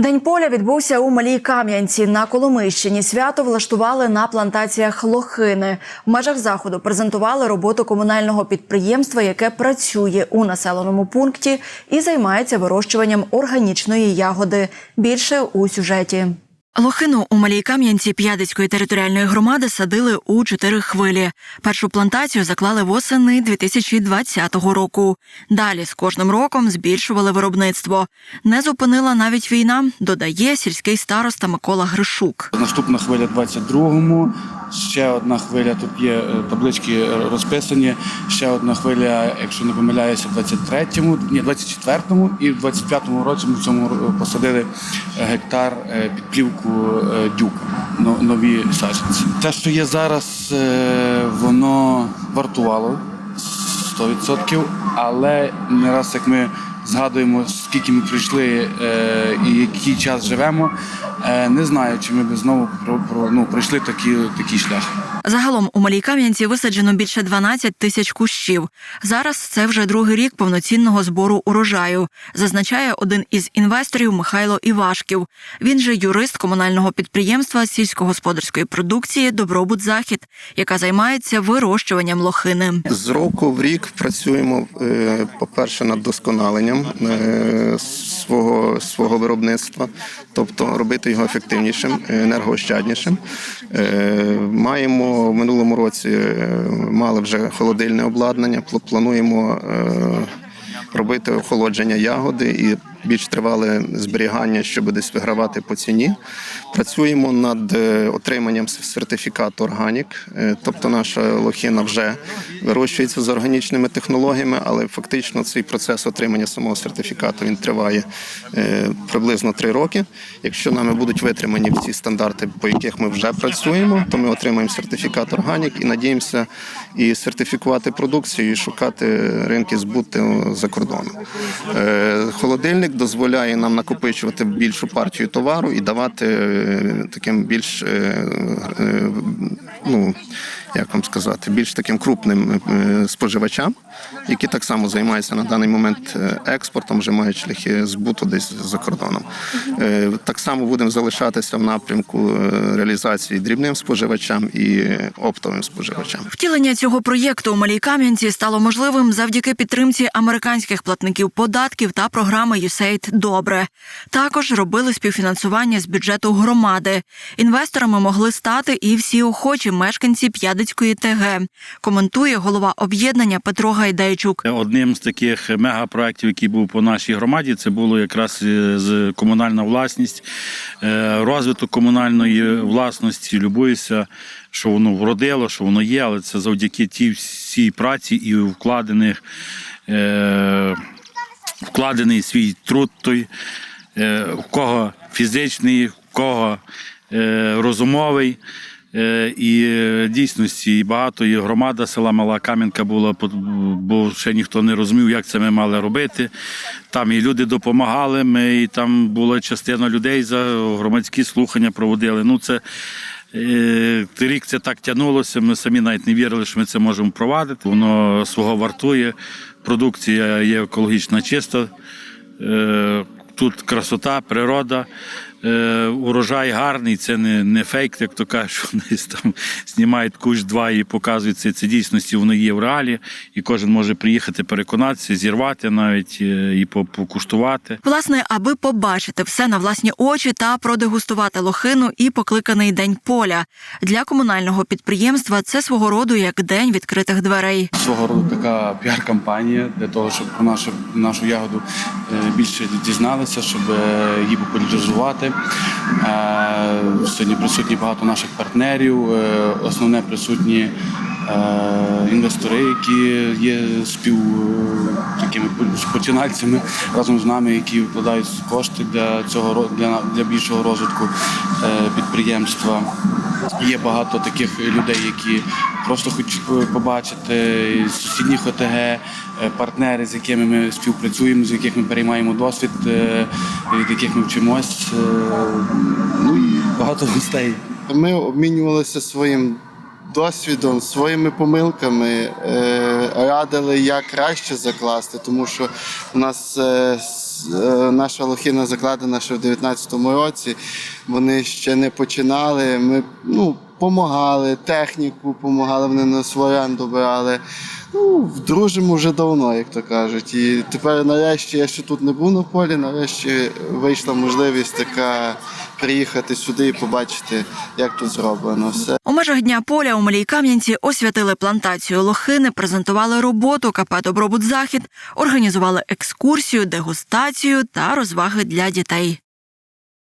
День поля відбувся у Малій Кам'янці на Коломийщині. Свято влаштували на плантаціях лохини. В межах заходу презентували роботу комунального підприємства, яке працює у населеному пункті і займається вирощуванням органічної ягоди. Більше у сюжеті. Лохину у Малій Кам'янці П'ядицької територіальної громади садили у чотири хвилі. Першу плантацію заклали восени 2020 року. Далі з кожним роком збільшували виробництво. Не зупинила навіть війна, додає сільський староста Микола Гришук. Наступна хвиля 22-му, ще одна хвиля, тут є е, таблички е, розписані, ще одна хвиля, якщо не помиляюся, в 23-му, ні, 24-му і в 25-му році ми в цьому посадили е, гектар е, під плівку е, дюка, нові саджанці. Те, що є зараз, воно вартувало 100%, але не раз як ми згадуємо, скільки ми пройшли е, і який час живемо, е, не знаю, чи ми б знову ну, пройшли такі, такий шлях. Загалом у Малій Кам'янці висаджено більше 12 тисяч кущів. Зараз це вже другий рік повноцінного збору урожаю, зазначає один із інвесторів Михайло Івашків. Він же юрист комунального підприємства сільськогосподарської продукції Добробут Захід, яка займається вирощуванням лохини. З року в рік працюємо, е, по-перше, над досконаленням е, свого, свого виробництва, тобто робити його ефективнішим, енергоощаднішим. Е, В минулому році е, мали вже холодильне обладнання, пл- плануємо е, робити охолодження ягоди і більш тривале зберігання, щоб десь вигравати по ціні. Працюємо над е, отриманням сертифікату органік, Е, тобто наша лохина вже вирощується з органічними технологіями, але фактично цей процес отримання самого сертифікату він триває е, приблизно три роки. Якщо нами будуть витримані ці стандарти, по яких ми вже працюємо, то ми отримаємо сертифікат органік і надіємося і сертифікувати продукцію, і шукати ринки збуту за кордоном. Е, Холодильник дозволяє нам накопичувати більшу партію товару і давати е, таким більш е, е, ну як вам сказати, більш таким крупним е, споживачам, які так само займаються на даний момент е, експортом, вже мають шляхи збуту десь за кордоном. Е, Так само будемо залишатися в напрямку е, реалізації дрібним споживачам і оптовим споживачам. Втілення цього проєкту у Малій Кам'янці стало можливим завдяки підтримці американських платників податків та програми USAID Добре. Також робили співфінансування з бюджету громади. Інвесторами могли стати і всі охочі мешканці П'ядицької ТГ. Коментує голова об'єднання Петро Гайдайчук. Одним з таких мегапроєктів, який був по нашій громаді, це було якраз е, з комунальна власність, Е, розвиток комунальної власності. Любуюся, що воно вродило, що воно є, але це завдяки тій всій праці і вкладених. е, Вкладений свій труд той, е, в кого фізичний, в кого е, розумовий. Е, І е, дійсності і багато і громада села Мала Кам'янка була, бо ще ніхто не розумів, як це ми мали робити. Там і люди допомагали. Ми і там була частина людей за громадські слухання проводили. Ну це е, рік це так тягнулося. Ми самі навіть не вірили, що ми це можемо провадити. Воно свого вартує. Продукція є екологічно чиста. Тут красота, природа, е, урожай гарний, це не, не фейк, як то кажуть, що десь там знімають кущ два і показують це. Це дійсності воно є в реалі, і кожен може приїхати переконатися, зірвати навіть е, і покуштувати. Власне, аби побачити все на власні очі та продегустувати лохину і покликаний день поля для комунального підприємства. Це свого роду як день відкритих дверей. Свого роду така піар-кампанія для того, щоб про нашу, нашу ягоду е, більше дізналися, щоб е, її популяризувати. Е, Сьогодні присутні багато наших партнерів, е, основне присутні е, інвестори, які є спів такими починальцями разом з нами, які вкладають кошти для цього для, для більшого розвитку підприємства. Є багато таких людей, які просто хочуть побачити з сусідніх ОТГ, партнери, з якими ми співпрацюємо, з яких ми переймаємо досвід, е, від яких ми вчимось. е, Ну і багато гостей. Ми обмінювалися своїм досвідом, своїми помилками, е, радили, як краще закласти, тому що у нас е, е, наша лохина закладена ще в 19-му році. Вони ще не починали. Ми ну, допомагали, техніку допомагали, вони нас в оренду брали. Ну, дружимо вже давно, як то кажуть. І тепер нарешті я ще тут не був на полі, нарешті вийшла можливість така приїхати сюди і побачити, як тут зроблено все. У межах дня поля у Малій Кам'янці освятили плантацію лохини, презентували роботу КП «Добробут Захід, організували екскурсію, дегустацію та розваги для дітей.